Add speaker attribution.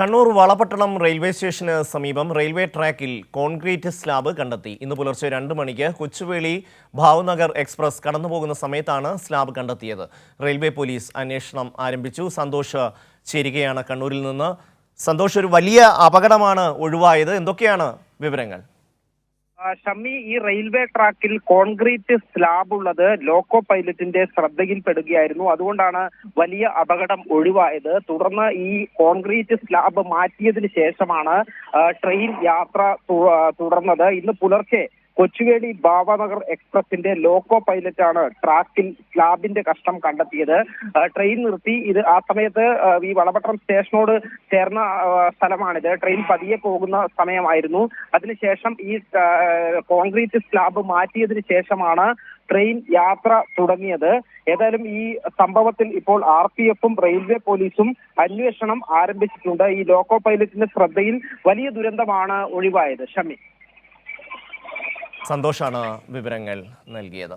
Speaker 1: Kannur Valapattanam railway സ്റ്റേഷന് സമീപം railway ട്രാക്കിൽ concrete slab കണ്ടെത്തി. ഇന്ന് പുലർച്ചെ രണ്ട് മണിക്ക് കൊച്ചുവേളി ഭാവ്നഗർ എക്സ്പ്രസ് കടന്നുപോകുന്ന സമയത്താണ് സ്ലാബ് കണ്ടെത്തിയത്. റെയിൽവേ പോലീസ് അന്വേഷണം ആരംഭിച്ചു. സന്തോഷ് ചേരുകയാണ് കണ്ണൂരിൽ നിന്ന്. സന്തോഷ് ഒരു വലിയ അപകടമാണ് ഒഴിവായത്. എന്തൊക്കെയാണ് വിവരങ്ങൾ?
Speaker 2: ഷമ്മി ഈ റെയിൽവേ ട്രാക്കിൽ കോൺക്രീറ്റ് സ്ലാബ് ഉള്ളത് ലോക്കോ പൈലറ്റിന്റെ ശ്രദ്ധയിൽപ്പെടുകയായിരുന്നു. അതുകൊണ്ടാണ് വലിയ അപകടം ഒഴിവായത്. തുടർന്ന് ഈ കോൺക്രീറ്റ് സ്ലാബ് മാറ്റിയതിന് ശേഷമാണ് ട്രെയിൻ യാത്ര തുടർന്നത്. ഇന്ന് പുലർച്ചെ കൊച്ചുവേളി ബാബാനഗർ എക്സ്പ്രസിന്റെ ലോക്കോ പൈലറ്റാണ് ട്രാക്കിൽ സ്ലാബിന്റെ കഷ്ണം കണ്ടെത്തിയത്. ട്രെയിൻ നിർത്തി. ഇത് ആ സമയത്ത് ഈ വളപട്ടണം സ്റ്റേഷനോട് ചേർന്ന സ്ഥലമാണിത്. ട്രെയിൻ പതിയെ പോകുന്ന സമയമായിരുന്നു. അതിനുശേഷം ഈ കോൺക്രീറ്റ് സ്ലാബ് മാറ്റിയതിനു ശേഷമാണ് ട്രെയിൻ യാത്ര തുടങ്ങിയത്. ഏതായാലും ഈ സംഭവത്തിൽ ഇപ്പോൾ ആർ പി എഫും റെയിൽവേ പോലീസും അന്വേഷണം ആരംഭിച്ചിട്ടുണ്ട്. ഈ ലോക്കോ പൈലറ്റിന്റെ ശ്രദ്ധയിൽ വലിയ ദുരന്തമാണ് ഒഴിവായത്. ഷമി.
Speaker 1: സന്തോഷാണ് വിവരങ്ങൾ നൽകിയത്.